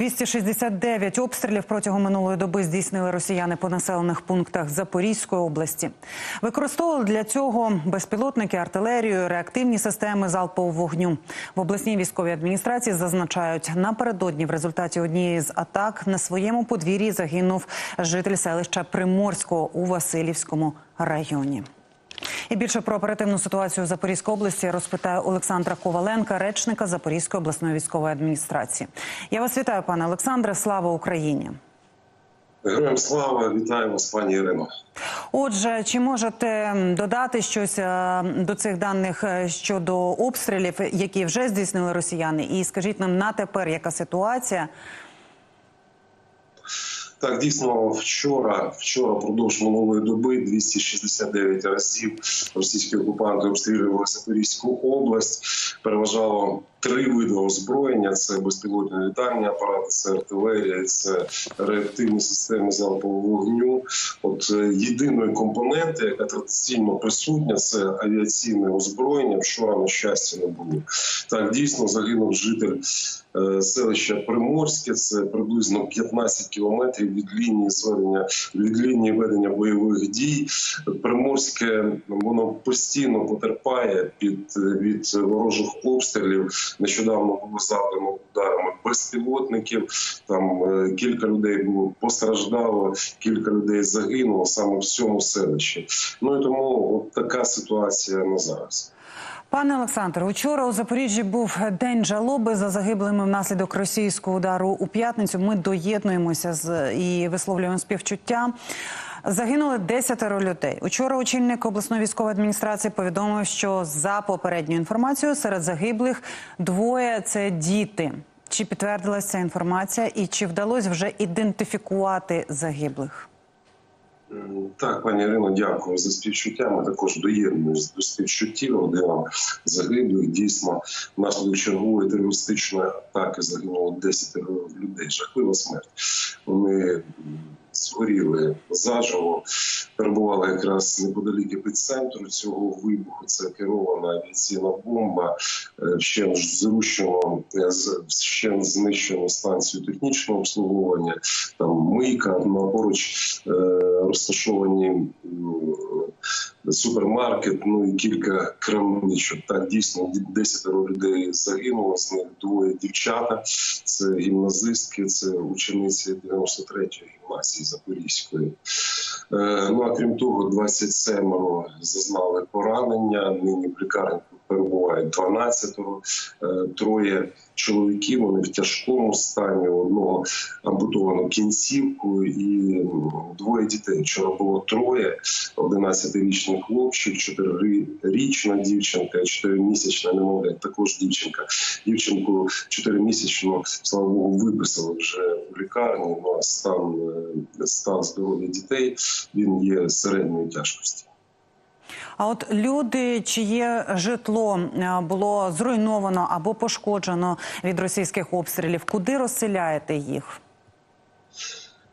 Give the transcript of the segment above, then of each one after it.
269 обстрілів протягом минулої доби здійснили росіяни по населених пунктах Запорізької області. Використовували для цього безпілотники, артилерію, реактивні системи залпового вогню. В обласній військовій адміністрації зазначають, напередодні в результаті однієї з атак на своєму подвір'ї загинув житель селища Приморського у Васильівському районі. І більше про оперативну ситуацію в Запорізькій області розпитає Олександра Коваленка, речника Запорізької обласної військової адміністрації. Я вас вітаю, пане Олександре. Слава Україні! Героям слава, вітаю вас, пані Ірино. Отже, чи можете додати щось е, до цих даних е, щодо обстрілів, які вже здійснили росіяни? І скажіть нам на тепер, яка ситуація? Так, дійсно, вчора, вчора, продовж минулої доби, 269 разів російські окупанти обстрілювали Запорізьку область. Переважало три види озброєння: це безпілотні літальні апарати, це артилерія, це реактивні системи залпового вогню. От е, єдиної компоненти, яка традиційно присутня, це авіаційне озброєння. Вчора на щастя не було. Так, дійсно загинув житель е, селища Приморське. Це приблизно 15 кілометрів від лінії зведення від лінії ведення бойових дій. Приморське воно постійно потерпає під від ворожих обстрілів. Нещодавно було завдано ударами безпілотників. Там е, кілька людей було постраждало, кілька людей загинуло саме в цьому селищі. Ну і тому от така ситуація на зараз. Пане Олександре, учора у Запоріжжі був день жалоби за загиблими внаслідок російського удару у п'ятницю. Ми доєднуємося з і висловлюємо співчуття. Загинули десятеро людей. Учора очільник обласної військової адміністрації повідомив, що за попередньою інформацією серед загиблих двоє це діти. Чи підтвердилася ця інформація, і чи вдалося вже ідентифікувати загиблих? Так, пані Ірино, дякую за співчуття. Ми також доєднуємося до співчуттів родинам загиблих. Дійсно, внаслідок чергової терористичної атаки загинуло 10 людей. Жахлива смерть. Вони згоріли заживо, перебували якраз неподалік епіцентру цього вибуху. Це керована авіаційна бомба. Ще зрушено, ще знищено станцію технічного обслуговування. Там мийка ну, поруч е, розташовані супермаркет. Ну і кілька крамничок. Так дійсно 10 людей загинуло. З них двоє дівчата. Це гімназистки, це учениці 93-ї гімназії Запорізької. Ну а крім того, 27 зазнали поранення. Нині в лікарні перебувають 12 троє чоловіків. Вони в тяжкому стані. Одного ампутовано кінцівку і двоє дітей. Вчора було троє: 11-річний хлопчик, 4-річна дівчинка, 4-місячна немовля. Також дівчинка. Дівчинку 4-місячну, слава Богу, виписали вже в лікарні. Ну а стан, стан здоров'я дітей він є середньої тяжкості. А от люди, чиє житло було зруйновано або пошкоджено від російських обстрілів, куди розселяєте їх?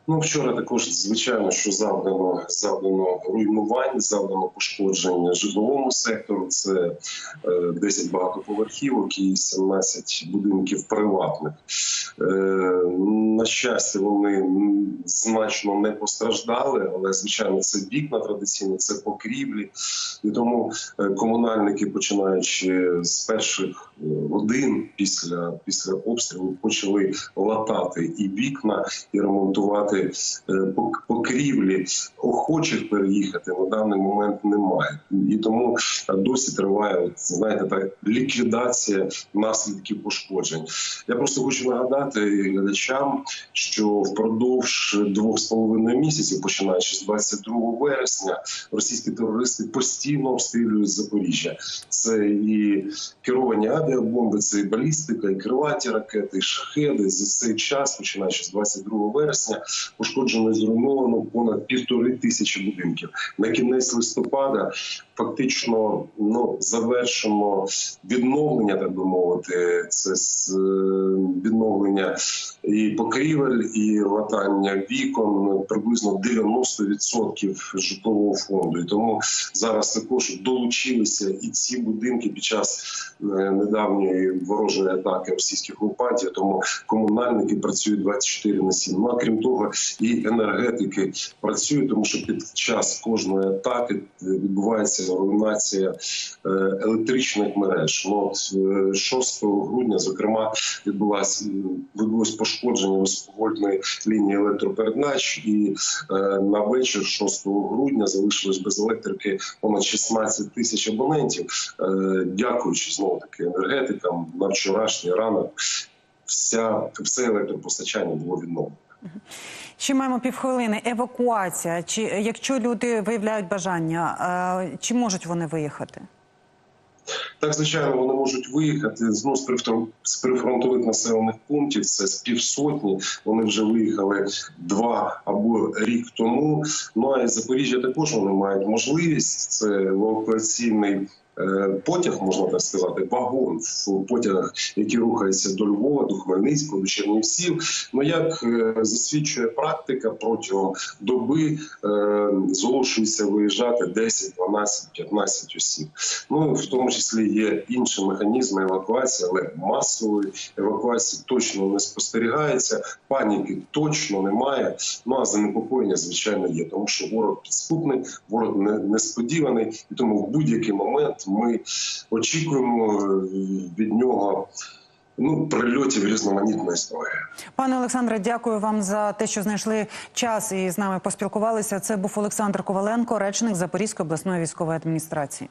Ну, вчора також звичайно, що завдано завдано руйнувань, завдано пошкодження житловому сектору. Це е, 10 багатоповерхівок і 17 будинків приватних. Е, на щастя, вони значно не постраждали, але звичайно, це вікна традиційно, це покрівлі, і тому комунальники, починаючи з перших годин після після обстрілу, почали латати і вікна, і ремонтувати покрівлі охочих переїхати на даний момент немає, і тому досі триває знаєте, так ліквідація наслідків пошкоджень. Я просто хочу нагадати глядачам, що впродовж двох з половиною місяців, починаючи з 22 вересня, російські терористи постійно обстрілюють Запоріжжя. Це і керовані авіабомби, це і балістика, і крилаті ракети, і шахеди. За цей час, починаючи з 22 вересня, пошкоджено і зруйновано понад півтори тисячі будинків. На кінець листопада фактично ну завершимо відновлення, так би мовити, це відновлення і покрівель і латання вікон приблизно 90% житлового фонду. І тому зараз також долучилися і ці будинки під час е, недавньої ворожої атаки російських окупантів. Тому комунальники працюють 24 на 7. Ну а крім того, і енергетики працюють, тому що під час кожної атаки е, відбувається руйнація е, електричних мереж. Ну от е, 6 грудня, зокрема, відбулася відбулось пошкодження високовольтної лінії електропередач, і е, на вечір 6 грудня залишилось без електрики понад 16 тисяч абонентів. Е, дякуючи знову таки енергетикам на вчорашній ранок. Вся все електропостачання було відновлено. Ще маємо півхвилини. Евакуація. Чи якщо люди виявляють бажання, е, чи можуть вони виїхати? Так, звичайно, вони можуть виїхати знову з прифрон- з прифронтових населених пунктів. Це з півсотні. Вони вже виїхали два або рік тому. Ну а із Запоріжжя також вони мають можливість. Це евакуаційний. Е, Потяг можна так сказати, вагон в потягах, які рухаються до Львова, до Хмельницького, до Чернівців. Ну як е, засвідчує практика, протягом доби е, зголошується виїжджати 10, 12, 15 осіб. Ну в тому числі є інші механізми евакуації, але масової евакуації точно не спостерігається. Паніки точно немає. Ну а занепокоєння звичайно є, тому що ворог підступний, ворог не- несподіваний, і тому в будь-який момент ми очікуємо е, від нього ну прильотів різноманітної зброї. Пане Олександре, дякую вам за те, що знайшли час і з нами поспілкувалися. Це був Олександр Коваленко, речник Запорізької обласної військової адміністрації.